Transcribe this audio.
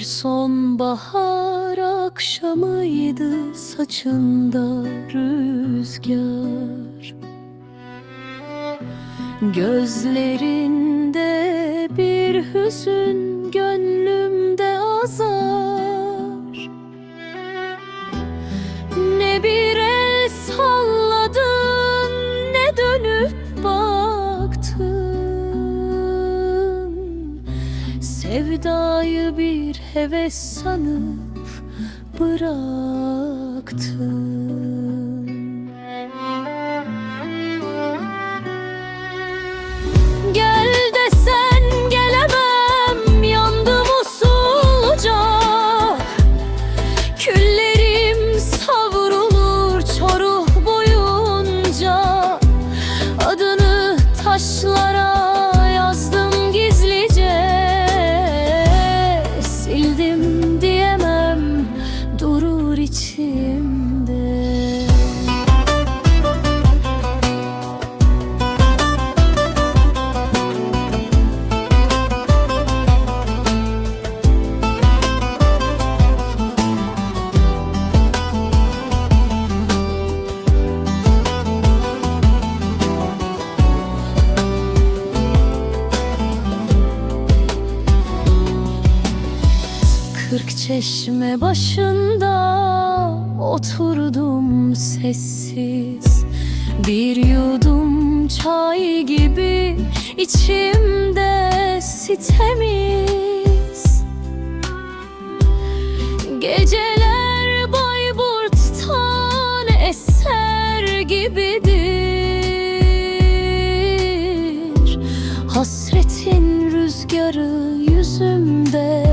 sonbahar akşamıydı saçında rüzgar. Gözlerinde bir hüzün gönlümde azar Sevdayı bir heves sanıp bıraktın Kırk çeşme başında oturdum sessiz. Bir yudum çay gibi içimde sitemiz. Geceler Bayburt'tan eser gibidir. Hasretin rüzgarı yüzümde